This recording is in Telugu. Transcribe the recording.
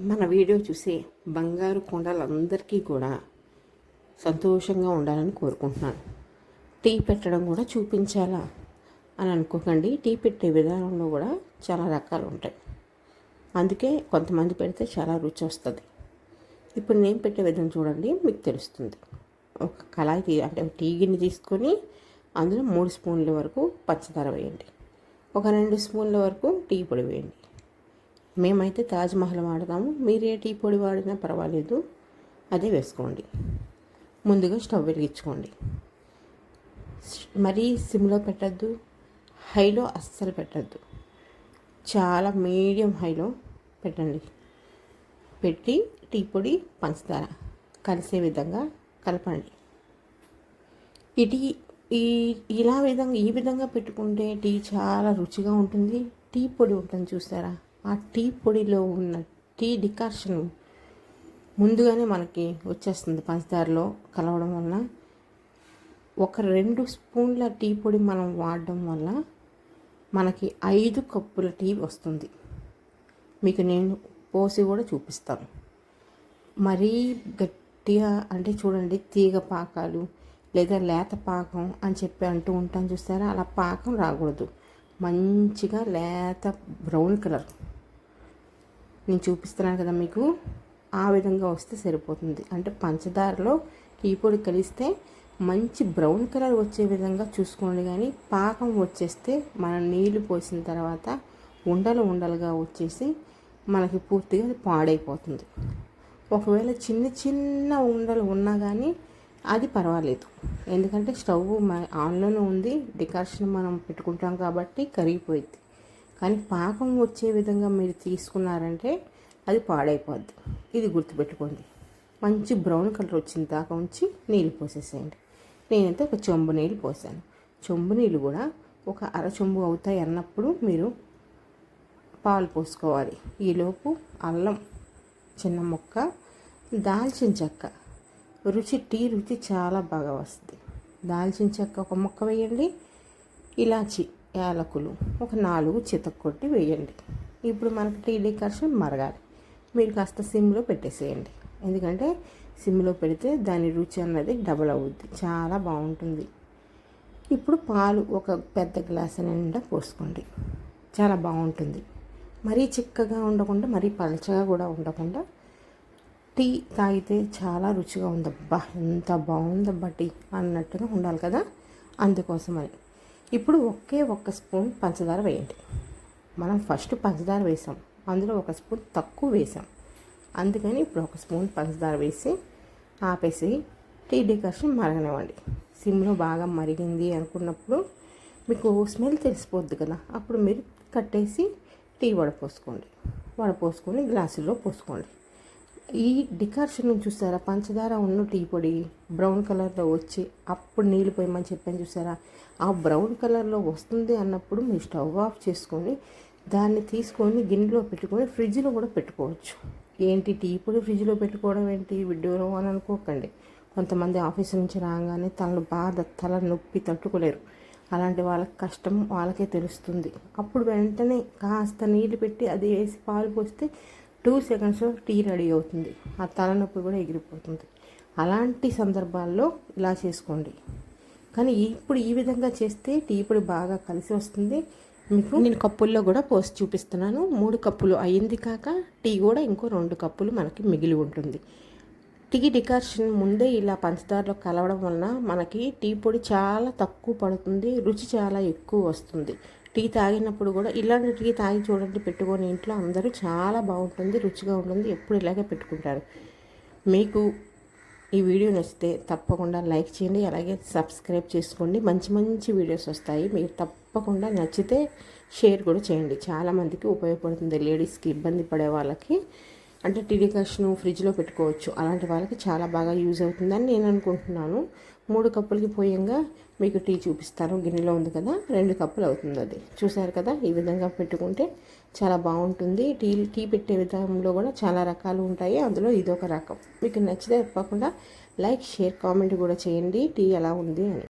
మన వీడియో చూసే బంగారు కొండలందరికీ కూడా సంతోషంగా ఉండాలని కోరుకుంటున్నాను. టీ పెట్టడం కూడా చూపించాలా అని అనుకోకండి. టీ పెట్టే విధానంలో కూడా చాలా రకాలు ఉంటాయి. అందుకే కొంతమంది పెడితే చాలా రుచి వస్తుంది. ఇప్పుడు నేను పెట్టే విధానం చూడండి మీకు తెలుస్తుంది. ఒక కళాయి అంటే టీ గిన్నె తీసుకొని అందులో మూడు స్పూన్ల వరకు పంచదార వేయండి. ఒక రెండు స్పూన్ల వరకు టీ పొడి వేయండి. మేమైతే తాజ్మహల్ వాడతాము. మీరు ఏ టీ పొడి వాడినా పర్వాలేదు. అదే వేసుకోండి. ముందుగా స్టవ్ వెలిగించుకోండి. మరీ సిమ్లో పెట్టద్దు. హైలో అస్సలు పెట్టద్దు. చాలా మీడియం హైలో పెట్టండి. పెట్టి టీ పొడి పంచదార కలిసే విధంగా కలపండి. ఇది ఈ ఇలా విధంగా ఈ విధంగా పెట్టుకుంటే టీ చాలా రుచిగా ఉంటుంది. టీ పొడి ఉంటుంది చూసారా? ఆ టీ పొడిలో ఉన్న టీ డికాషన్ ముందుగానే మనకి వచ్చేస్తుంది పంచదారలో కలవడం వల్ల ఒక రెండు స్పూన్ల టీ పొడి మనం వాడడం వల్ల మనకి ఐదు కప్పుల టీ వస్తుంది. మీకు నేను పోసి కూడా చూపిస్తాను. మరీ గట్టిగా అంటే చూడండి తీగ పాకాలు లేదా లేత పాకం అని చెప్పి అంటూ ఉంటాను చూస్తారా అలా పాకం రాకూడదు. మంచిగా లేత బ్రౌన్ కలర్. నేను చూపిస్తున్నాను కదా మీకు. ఆ విధంగా వస్తే సరిపోతుంది. అంటే పంచదారలో టీ పొడి కలిస్తే మంచి బ్రౌన్ కలర్ వచ్చే విధంగా చూసుకోండి కానీ పాకం వచ్చేస్తే మనం నీళ్ళు పోసిన తర్వాత ఉండలు ఉండలుగా వచ్చేసి మనకి పూర్తిగా పాడైపోతుంది. ఒకవేళ చిన్న చిన్న ఉండలు ఉన్నా కానీ అది పర్వాలేదు. ఎందుకంటే స్టవ్ ఆన్లోనే ఉంది. డికాషన్ మనం పెట్టుకుంటాం కాబట్టి కరిగిపోయింది. కానీ పాకం వచ్చే విధంగా మీరు తీసుకున్నారంటే అది పాడైపోద్ది. ఇది గుర్తుపెట్టుకోండి. మంచి బ్రౌన్ కలర్ వచ్చిన దాకా ఉంచి నీళ్ళు పోసేసేయండి. నేనైతే ఒక చెంబు నీళ్ళు పోసాను. చెంబు నీళ్ళు కూడా ఒక అర చెంబు అవుతాయి అన్నప్పుడు మీరు పాలు పోసుకోవాలి. ఈలోపు అల్లం చిన్న ముక్క దాల్చిన చెక్క. రుచి టీ రుచి చాలా బాగా వస్తుంది. దాల్చిన చెక్క ఒక ముక్క వేయండి. ఇలాచి యాలకులు ఒక నాలుగు చితక్కొట్టి వేయండి. ఇప్పుడు మనకి టీ డికాషన్ మరగాలి. మీరు కాస్త సిమ్లో పెట్టేసేయండి. ఎందుకంటే సిమ్లో పెడితే దాని రుచి అన్నది డబుల్ అవుద్ది. చాలా బాగుంటుంది. ఇప్పుడు పాలు ఒక పెద్ద గ్లాసు నిండా పోసుకోండి. చాలా బాగుంటుంది. మరీ చిక్కగా ఉండకుండా మరీ పలచగా కూడా ఉండకుండా టీ తాగితే చాలా రుచిగా ఉందబ్బా. ఎంత బాగుందబ్బా టీ అన్నట్టుగా ఉండాలి కదా. అందుకోసమని. ఇప్పుడు ఒకే ఒక్క స్పూన్ పంచదార వేయండి. మనం ఫస్ట్ పంచదార వేసాం. అందులో ఒక స్పూన్ తక్కువ వేసాం. అందుకని ఇప్పుడు ఒక స్పూన్ పంచదార వేసి ఆపేసి టీ డికాషన్ మరగనివ్వండి. సిమ్లో బాగా మరిగింది అనుకున్నప్పుడు మీకు స్మెల్ తెలిసిపోద్ది కదా. అప్పుడు మీరు కట్టేసి టీ వడపోసుకోండి. వడపోసుకొని గ్లాసులో పోసుకోండి. ఈ డికార్షన్ చూసారా? పంచదార ఉన్న టీ పొడి బ్రౌన్ కలర్లో వచ్చి అప్పుడు నీళ్ళు పోయమని చెప్పాను చూసారా? ఆ బ్రౌన్ కలర్లో వస్తుంది అన్నప్పుడు మీరు స్టవ్ ఆఫ్ చేసుకొని దాన్ని తీసుకొని గిన్నెలో పెట్టుకొని ఫ్రిడ్జ్లో కూడా పెట్టుకోవచ్చు. ఏంటి టీ పొడి ఫ్రిడ్జ్లో పెట్టుకోవడం ఏంటి? విడ్డూరం అని అనుకోకండి. కొంతమంది ఆఫీస్ నుంచి రాగానే తనలు బాధ తల నొప్పి తట్టుకోలేరు. అలాంటి వాళ్ళకి కష్టం వాళ్ళకే తెలుస్తుంది. అప్పుడు వెంటనే కాస్త నీళ్ళు పెట్టి అది వేసి పాలు పోస్తే టూ సెకండ్స్లో టీ రెడీ అవుతుంది. ఆ తలనొప్పి కూడా ఎగిరిపోతుంది. అలాంటి సందర్భాల్లో ఇలా చేసుకోండి. కానీ ఇప్పుడు ఈ విధంగా చేస్తే టీ పొడి బాగా కలిసి వస్తుంది. మీకు నేను కప్పుల్లో కూడా పోసి చూపిస్తున్నాను. మూడు కప్పులు అయింది కాక టీ కూడా ఇంకో రెండు కప్పులు మనకి మిగిలి ఉంటుంది. టీ డికార్షన్ ముందే ఇలా పంచదారలో కలవడం వలన మనకి టీ పొడి చాలా తక్కువ పడుతుంది. రుచి చాలా ఎక్కువ వస్తుంది. టీ తాగినప్పుడు కూడా ఇలాంటి టీ తాగి చూడండి పెట్టుకొని ఇంట్లో అందరూ చాలా బాగుంటుంది రుచిగా ఉంటుంది ఎప్పుడు ఇలాగే పెట్టుకుంటారు. మీకు ఈ వీడియో నచ్చితే తప్పకుండా లైక్ చేయండి అలాగే సబ్స్క్రైబ్ చేసుకోండి. మంచి మంచి వీడియోస్ వస్తాయి. మీరు తప్పకుండా నచ్చితే షేర్ కూడా చేయండి. చాలామందికి ఉపయోగపడుతుంది. లేడీస్కి ఇబ్బంది పడే వాళ్ళకి అంటే టీ ఫ్రిడ్జ్లో పెట్టుకోవచ్చు. అలాంటి వాళ్ళకి చాలా బాగా యూజ్ అవుతుందని నేను అనుకుంటున్నాను. మూడు కప్పులకి పోయంగా మీకు టీ చూపిస్తాను. గిన్నెలో ఉంది కదా రెండు కప్పులు అవుతుంది అది. చూసారు కదా ఈ విధంగా పెట్టుకుంటే చాలా బాగుంటుంది. టీ టీ పెట్టే విధానంలో కూడా చాలా రకాలు ఉంటాయి. అందులో ఇదొక రకం. మీకు నచ్చితే తప్పకుండా లైక్ షేర్ కామెంట్ కూడా చేయండి. టీ ఎలా ఉంది అని.